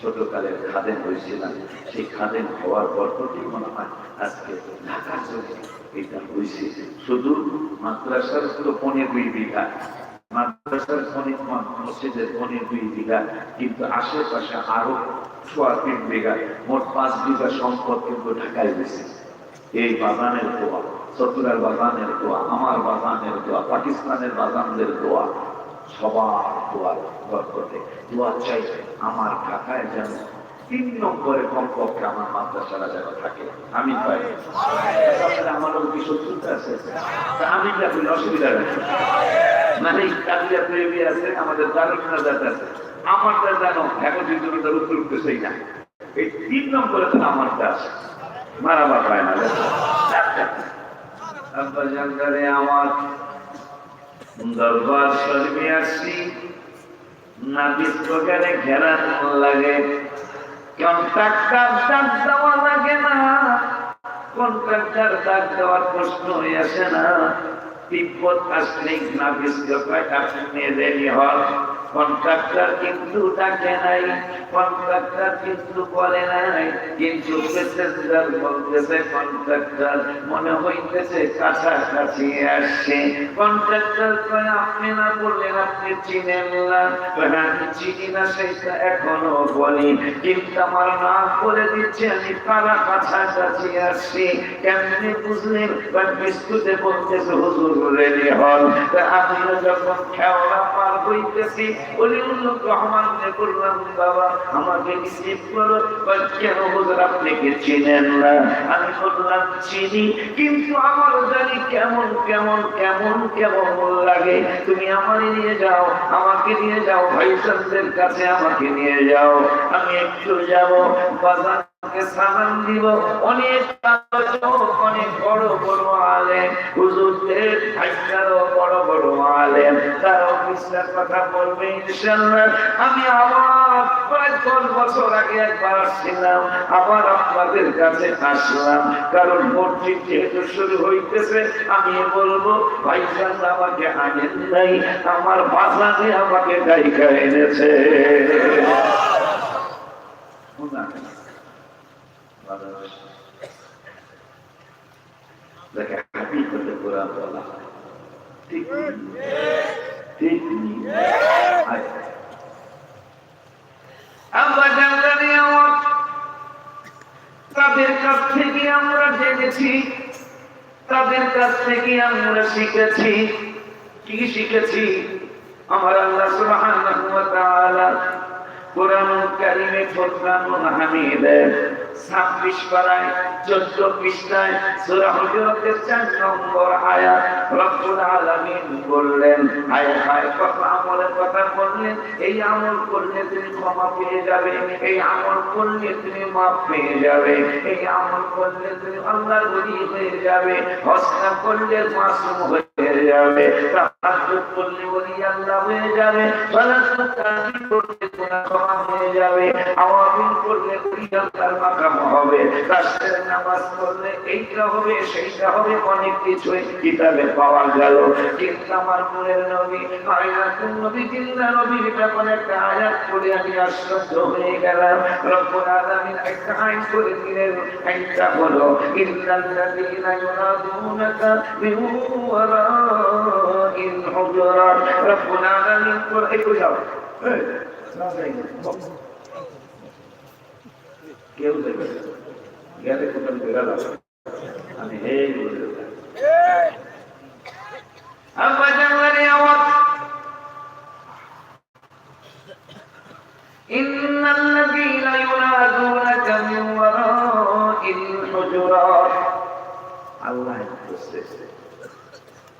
ছোট কালের খাদেন হয়েছিলাম। সেই খাদেন হওয়ার পর থেকেই মনে হয়? আজকে ঢাকার জন্য এটা হয়েছে শুধু মাদ্রাসার তো পনেরো দুই বিঘা। মাদ্রাসার পনেরো মসজিদের পনেরো দুই বিঘা, কিন্তু আশেপাশে আরও সোয়া তিন বিঘা, মোট পাঁচ বিঘা সম্পদ কিন্তু ঢাকায় গেছে এই বাগানের দোয়া, চতুরার বাগানের দোয়া, আমার বাগানের দোয়া, পাকিস্তানের বাগানদের দোয়া সবার দোয়ার বরকতে। দোয়া চাই আমার ঢাকায় যেন তিন নম্বরে কমপক্ষে আমার মাদ্রাসারা যেন থাকে। আমি পাই আমারও কি শত্রুতা আছে? আমি যা অসুবিধা নেই। মানে কালিয়া প্রেমী আছে আমাদের দারুণ নাজাত আছে। আমারটা জানো এখন কিন্তু তার উত্তর উঠতেছেই না। এই তিন নম্বরে তো আমারটা আছে। মারাবার পায় না আব্বা জানদারে আমার দরবার শরীফে আসছি নাবিস প্রকারে ঘেরা লাগে। কন্ট্রাক্টর ডাক দেওয়া লাগে না কন্ট্রাক্টর ডাক দেওয়ার প্রশ্ন হয়ে আসে না। তিব্বত আসলে নাবিসকে কয় নিয়ে রেডি হন। কন্ট্রাক্টর কিন্তু ডাকে নাই কন্ট্রাক্টর কিন্তু বলে নাই কিন্তু প্যাসেঞ্জার বলতেছে কন্ট্রাক্টর মনে হইতেছে কাছাকাছি আসছে। কন্ট্রাক্টর কয় আপনি না বললেন আপনি চিনেন না। আমি চিনি না সেটা এখনও বলি। কিন্তু আমার না বলে দিচ্ছে আমি কারা কাছাকাছি আসছি। কেমনি বুঝলেন কয়, বিস্কুটে বলতেছে হুজুর রেডি হল আমিও যখন খেওয়া অলিউল্লাহ বললাম, বাবা, আমাকে রিসিভ করো কেন হুজুর আপনি কি চিনেন না। আমি বললাম, চিনি, কিন্তু আমার জানি কেমন কেমন কেমন কেমন লাগে। তুমি আমারে নিয়ে যাও, আমাকে নিয়ে যাও ভাইসানদের কাছে আমাকে নিয়ে যাও। আমি একটু যাব, বাজার সালাম দিব অনেক অনেক বড় বড় আলেম। হুজুরদের ভাইয়ারও বড় বড় আলেম। তারাও বিশ্বাস কথা বলবে ইনশাআল্লাহ। আমি আবার প্রায় দশ বছর আগে একবার আসছিলাম আবার আপনাদের কাছে আসলাম। কারণ মসজিদ যেহেতু শুরু হইতেছে আমি বলব ভাইজান আমাকে আনেন নাই আমার বাজারে আমাকে গায়িকা এনেছে। হাবি করতে কোরআন বলা তাদের কাছ থেকে আমরা জেনেছি, তাদের কাছ থেকে আমরা শিখেছি। কি শিখেছি? আমার আল্লাহ সুবহানাহু ওয়া তাআলা কোরআন কারিমে ফরকানুল হামিদের 26 পারায় 14 পৃষ্ঠায় সূরা হুজুরাতের 4 নম্বর আয়াত রব্বুল আলামিন বললেন কত আমলের কথা বললেন, এই আমল করলে তুমি ক্ষমা পেয়ে যাবে, এই আমল করলে তুমি মাফ পেয়ে যাবে, এই আমল করলে তুমি আল্লাহর ওলি হয়ে যাবে হসনা করলে মাসুম হয়ে যাবে। তাহাজ্জুদ করলে ওলি আল্লাহ হয়ে যাবে। সালাত তাসবিহ করলে গুনাহ ক্ষমা হয়ে যাবে। আওয়ামিন করলে ওলি আল্লাহর মাকাম হবে। রাষ্ট্রের নামাজ পড়লে এইটা হবে, সেইটা হবে, অনেক কিছুই কিতাবে পাওয়া গেল। কিন্তু আমার নূরের নবী আয়াতুন নবী জিন্দা নবীর ব্যাপারে একটা আয়াত পড়ে আমি আশ্চর্য হয়ে গেলাম। রব্বুল আলামিন একটা আইন করে দিলেন। আইনটা হলো ইল্লাল্লাযীনা ইউনাদুনাকা মিন ওয়ারাইল করে এই কই যাও। এই, না কেউ দেবে গেলে কোথাও আমি হে বলে আমার জানলারে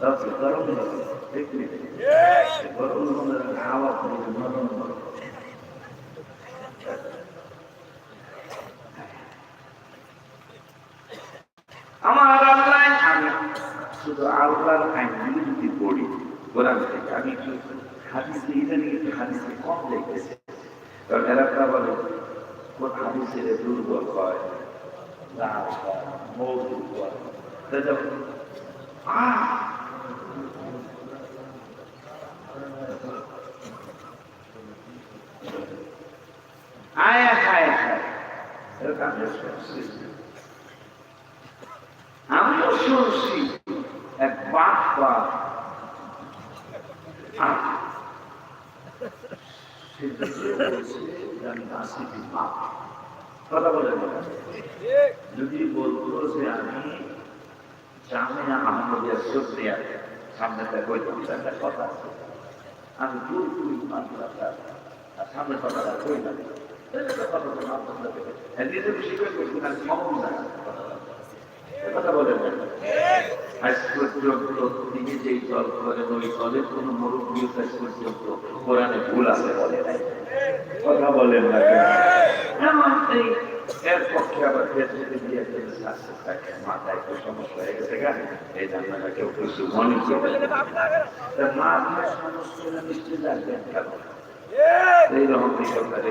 গরম গরম হাওয়া নরম আমার আল্লাহ আমি শুধু আল্লাহর আইনগুলি যদি পড়ি, কোরআন থেকে আমি একটু হাদিসে, ইদানিং একটু হাদিসে কম দেখতেছি কারণ এরা বলে, কোন হাদিসের দুর্বল হয় লাভ হয় মৌজুদ হয়। যখন, আহ যদি বলতো যে আমি জামিয়া আহমদিয়া সুপ্রিয়া, সামনে কইতাম একটা কথা আছে। আমি পুরোপুরি মানলাম আর সামনে কথাটা কইলাম। নিজে শিখে করছি না ক্ষমতা কথা বলেন আজ পর্যন্ত তিনি যেই দল করেন ওই দলের কোন মুরব্বী আজ পর্যন্ত কোরআনে ভুল আছে বলে নাই। কথা বলেন না এমন এই এর পক্ষে আবার ফেসবুকে দিয়ে থাকে মাথায় একটু সমস্যা হয়ে গেছে গা। এই জানলাটা কেউ কিছু মনে করে মাথায় সমস্যা নিশ্চয়ই লাগবেন কেন? এইরকম সরকারে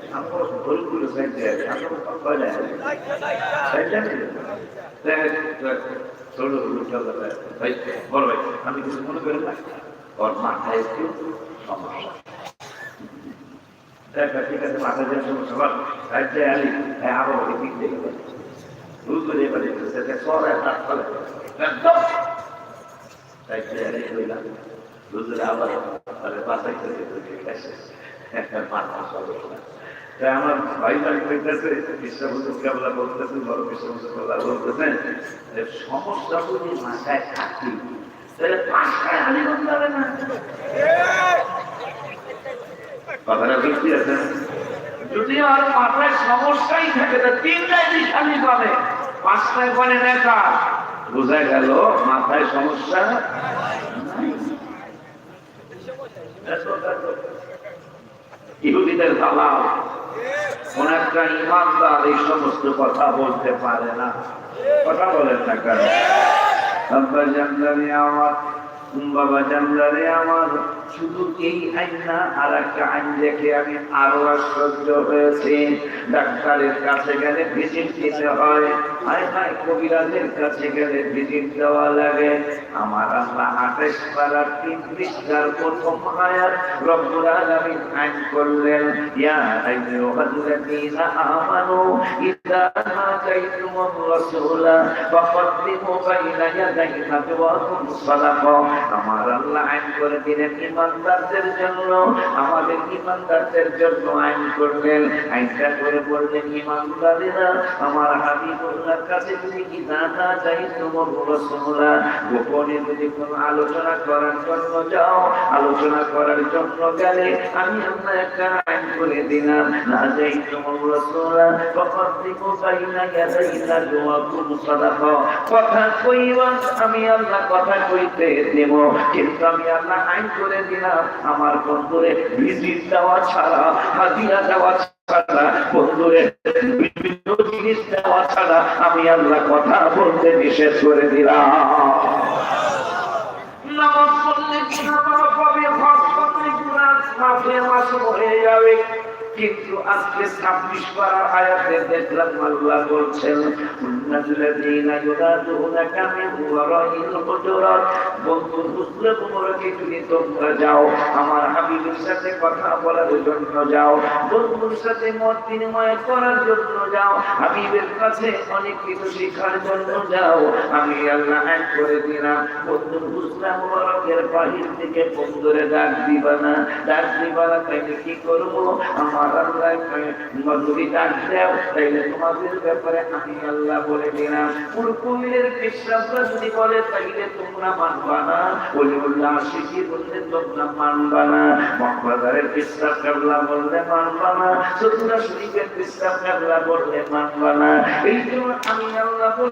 আমার ফুলকুল সাইডে আমার কয়লা সাইডে ছোট ভাই বল ভাই, আমি কিছু মনে করি না। ওর মাথায় একটু সমস্যা। দেখা ঠিক আছে, মাথায় যে সমস্যা। বল সাইডে আলি হ্যাঁ ওকে দিক দিয়ে বুঝতে এবারে সেটা সর একটা ফলে একদম মাথা আমার ভাই ভাই বিশ্ববন্ধু কেবলা বলতেছেন বড় কেবলা বলতেছেন সমস্যা যদি থাকি তাহলে আলি করতে না। কথাটা বুঝতে আছে যদি আর মাথায় সমস্যাই থাকে তা তিনটায় নিশানি পাবে। পাঁচটায় করে? নেতা বোঝা গেল মাথায় সমস্যা ইহুদিদের দালাল। কোন একটা ইমানদার, এই সমস্ত কথা বলতে পারে না। কথা বলেন না কেন? আব্বা জানলারে আমার, বাবা জানলারে আমার। শুধু এই আইন না আর একটা আইন দেখে আমি আরও আশ্চর্য হয়েছি। ডাক্তারের কাছে গেলে ভিজিট দিতে হয়। হায় হায়, কবিরাজের কাছে গেলে ভিজিট দেওয়া লাগে। আমার আল্লাহ আঠাশ পাড়ার তিন পৃষ্ঠার প্রথম আয়াত, রব্বুল আলামিন আইন করলেন, ইয়া আইয়ুহাল্লাযীনা আমানু আমার আল্লাহ আইন করে দিলেন ইমানদারদের জন্য, আমাদের ইমানদারদের জন্য আইন করলেন আইনটা করে বললেন ইমানদারেরা, আমার হাবিবুল্লাহর কাছে যদি কি দাদা চাই তোমার রসুল্লাহ গোপনে যদি কোনো আলোচনা করার জন্য যাও, আলোচনা করার জন্য গেলে আমি আপনার একটা আইন করে দিলাম। না যাই তোমার রসুল্লাহ তখন দিব পাইনা গেলে ইলা দোয়া কোনো সাদাকা? কথা কইবা আমি আল্লাহ কথা কইতে দেব, কিন্তু আমি আল্লাহ আইন করে দিলাম আমার বন্ধুরে ভিজিট দেওয়া ছাড়া, হাজিরা দেওয়া ছাড়া, বন্ধুরে বিভিন্ন জিনিস দেওয়া ছাড়া আমি আল্লাহ কথা বলতে নিষেধ করে দিলাম। কিন্তু আজকে ছাব্বিশ পাড়ার আয়াতে দেখলাম আল্লাহ বলছেন উন্নাজুল্লাযীনা ইউনাদুনাকা মিন ওয়ারাইল হুজুরাত বন্ধু বুঝলে তোমরাকে যদি তোমরা যাও। আমার হাবিবের সাথে কথা বলার জন্য যাও। বন্ধুর সাথে মত বিনিময় করার জন্য যাও। হাবিবের কাছে অনেক কিছু শেখার জন্য যাও। আমি আল্লাহ এক করে দিলাম। বন্ধু বুঝলাম মোবারকের বাহির থেকে বন্ধুরে ডাক দিবা না। ডাক দিবা না, তাইলে কি করব? আমার আল্লাহ যদি ডাক দেও। তাইলে তোমাদের ব্যাপারে আমি আল্লাহ বলে। মানবা না। বলে বললে আশিকি বললে তোমরা মানবা না। মকবাজারের বিশ্রাম কাবলা বললে মানবা না। সতুরা শরীফের কাবলা বললে মানবা না। এই আমি আল্লাহ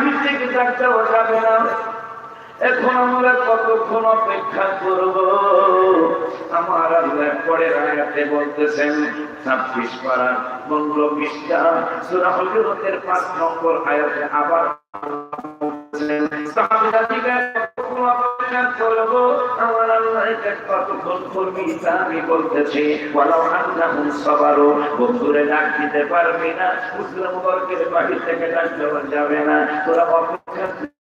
বাহির থেকে ডাক বসাবে না। এখন আমরা কতক্ষণ অপেক্ষা করব? আমার আল্লাহ পরে আয়াতে বলতেছেন, ছাব্বিশ পারা পনেরো বিশটা সুরা হজরতের পাঁচ নম্বর আয়াতে আবার আমার আল্লাহ এটা কতক্ষণ করবি তা আমি বলতেছি ডাক দিতে পারবি না, মুসলিম বর্গের বাহির থেকে যাবে না। তোরা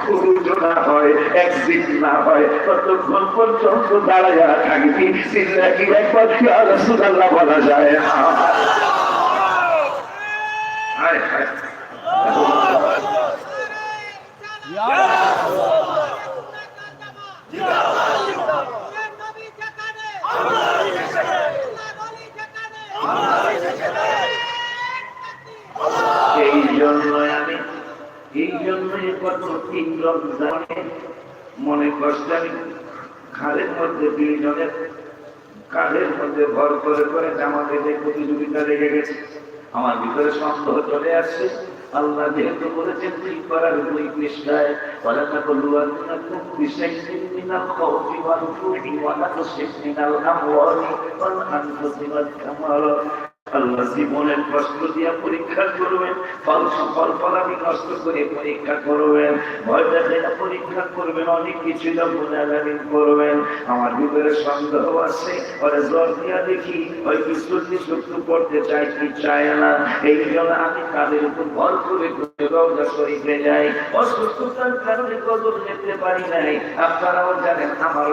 খুরুজ হয় একদিন না হয়। ততক্ষণ পর্যন্ত দাঁড়াইয়া থাকবি। একবার কি আল্লাহ বলা যায়? না হায়। হায় এই জন্যই আমি এই জন্যই কত তিনজন জানে, মনে করছে খালের মধ্যে দুইজনের কাজের মধ্যে ভর করে করে আমাদের এই প্রতিযোগিতা লেগে গেছে, আমার ভিতরে সন্দেহ চলে আসছে। আল্লাহ যেহেতু বলেছেন ঠিক করার দুই পৃষ্ঠায়? ওয়ালা তাকুলু আন্নাকুম বিশাইইন মিনাল খাউফি ওয়াল জুই ওয়া লা তুশরিকু মিনাল আমওয়ালি ওয়াল আনফুসি ওয়াল আমারাত আল্লাহ জীবনের দিয়া পরীক্ষা করবেন করে পরীক্ষা করবেন, ভয় পরীক্ষা করবেন, অনেক কিছু করবেন। আমার ভিতরে সন্দেহ আছে জ্বর দিয়া দেখি, ওই পড়তে চাই কি চায় না। এই জন্য আমি তাদের উপর ভর করে রওজা শরীফে যাই। অসুস্থতার কারণে কদর যেতে পারি নাই। আপনারাও জানেন আমার